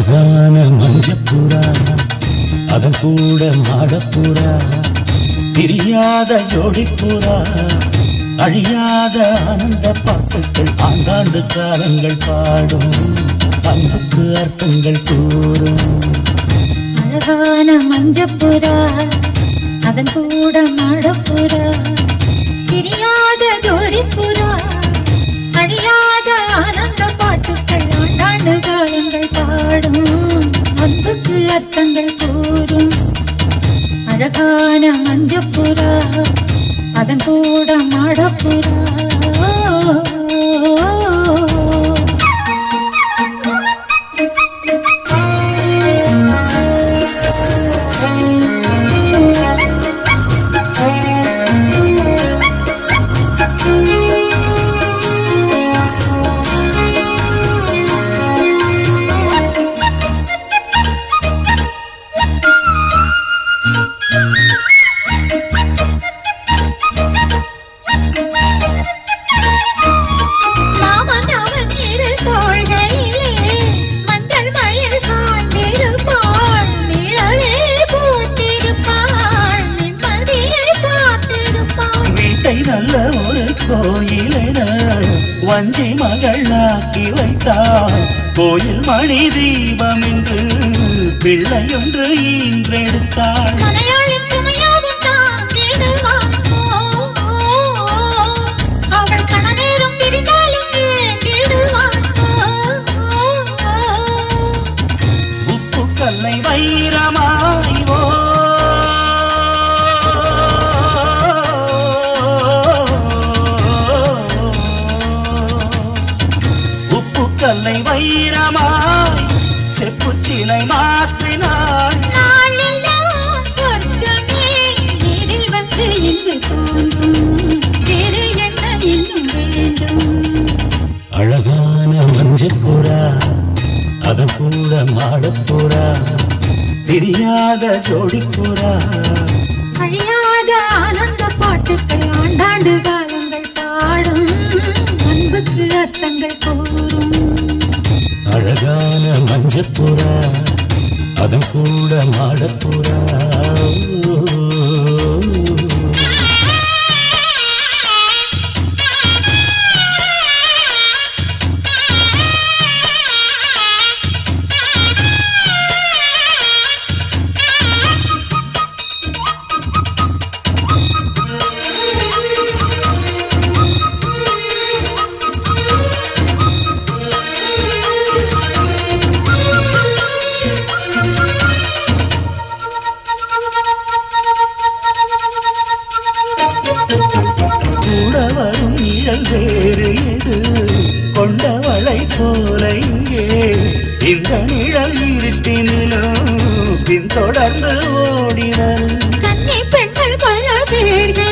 அழகான மஞ்சப்புறா அதன் கூட மாடப்புறா பிரியாத ஜோடிப்புறா அழியாத ஆனந்த பாட்டுக்கள் ஆண்டாண்டு காலங்கள் பாடும் அன்புக்கு அர்த்தங்கள் கூறும். அழகான மஞ்சப்புறா அழகான மஞ்சப்புறா அதன் கூட மாடப்புறா. வஞ்சி மகளாக்கி வைத்தாள் கோயில் மணி தீபம் என்று பிள்ளையொன்று ஈன்றெடுத்தாள். உப்பு கல்லை வைரமாய் ஓ. வேறு என்ன இன்னும் வேண்டும் அழகான மஞ்சப்புறா அதன் கூட மாடப்புறா தெரியாத ஜோடிப்புறா அழியாத ஆனந்த பாட்டுக்கள் ஆண்டாண்டு காலங்கள் பாடும் அன்புக்கு அர்த்தங்கள் கூறும். அழகான மஞ்சப்புறா அதன் கூட மாடப்புறா. பின்தொடர்ந்து ஓடினர் கன்னி பெண்கள் பல பேர்கள்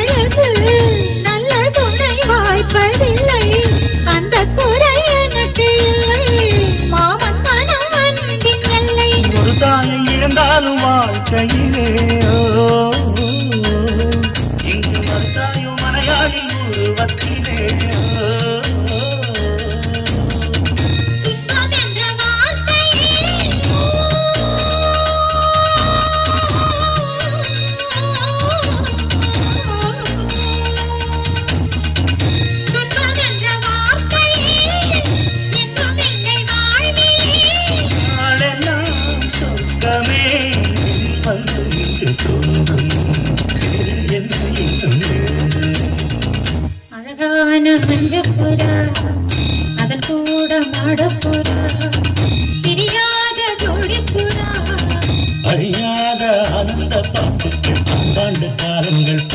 உலகமே வந்து இங்கு தோன்றும் என்று இன்னும் அழகான மஞ்சப்புறா அதன் கூட மாடப்புறா தெரியாத தொழிற்புறா அறியாத அந்த பாட்டுகள் பந்தாண்டு காலங்கள்